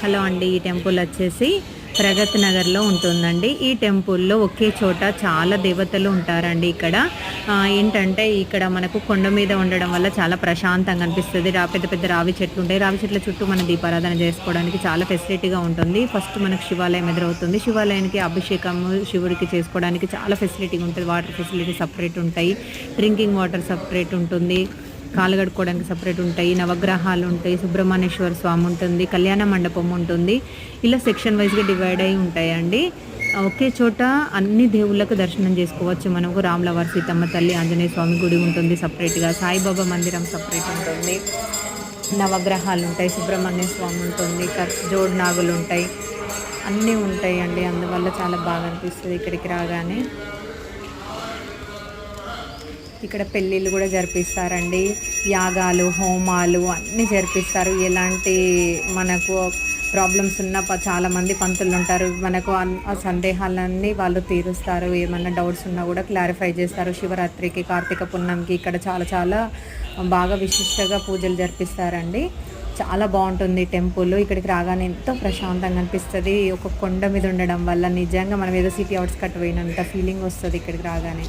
Hello అండి ఈ temple వచ్చేసి ప్రగత్ నగర్లో ఉంటుందండి. ఈ టెంపుల్లో ఒకే చోట చాలా దేవతలు ఉంటారండి ఇక్కడ. ఏంటంటే ఇక్కడ మనకు కొండ మీద ఉండడం వల్ల చాలా ప్రశాంతంగా అనిపిస్తుంది. రా పెద్ద పెద్ద రావి చెట్లు ఉంటాయి. రావి చెట్ల చుట్టూ మనం దీపారాధన చేసుకోవడానికి చాలా ఫెసిలిటీగా ఉంటుంది. ఫస్ట్ మనకు శివాలయం ఎదురవుతుంది. శివాలయానికి అభిషేకం శివుడికి చేసుకోవడానికి చాలా ఫెసిలిటీగా ఉంటుంది. వాటర్ ఫెసిలిటీ సపరేట్ ఉంటాయి. డ్రింకింగ్ వాటర్ సపరేట్ ఉంటుంది. కాలు కడుక్కోవడానికి సపరేట్ ఉంటాయి నవగ్రహాలు ఉంటాయి సుబ్రహ్మణ్యేశ్వర స్వామి ఉంటుంది కళ్యాణ మండపం ఉంటుంది. ఇలా సెక్షన్ వైజ్గా డివైడ్ అయి ఉంటాయండి. ఒకే చోట అన్ని దేవుళ్ళకు దర్శనం చేసుకోవచ్చు మనకు రాములవారి సీతమ్మ తల్లి ఆంజనేయ స్వామి గుడి ఉంటుంది సపరేట్గా సాయిబాబా మందిరం సపరేట్ ఉంటుంది. నవగ్రహాలు ఉంటాయి సుబ్రహ్మణ్య స్వామి ఉంటుంది కర్- నాగులు ఉంటాయి. అన్నీ ఉంటాయి అండి అందువల్ల చాలా బాగా అనిపిస్తుంది ఇక్కడికి రాగానే. ఇక్కడ పెళ్ళిళ్ళు కూడా జరిపిస్తారండి. యాగాలు హోమాలు అన్నీ జరిపిస్తారు. ఎలాంటి మనకు ప్రాబ్లమ్స్ ఉన్న ప- పంతులు ఉంటారు. మనకు అన్- ఆ సందేహాలన్నీ వాళ్ళు తీరుస్తారు. ఏమన్నా డౌట్స్ ఉన్నా కూడా క్లారిఫై చేస్తారు. శివరాత్రికి కార్తీక పున్నంకి ఇక్కడ చాలా చాలా బాగా విశిష్టంగా పూజలు జరిపిస్తారండి. చాలా బాగుంటుంది టెంపుల్. ఇక్కడికి రాగానే ఎంతో ప్రశాంతంగా అనిపిస్తుంది. ఒక కొండ మీద ఉండడం వల్ల నిజంగా మనం ఏదో సిటీ అవుట్స్ కట్ పోయినంత ఫీలింగ్ వస్తుంది ఇక్కడికి రాగానే.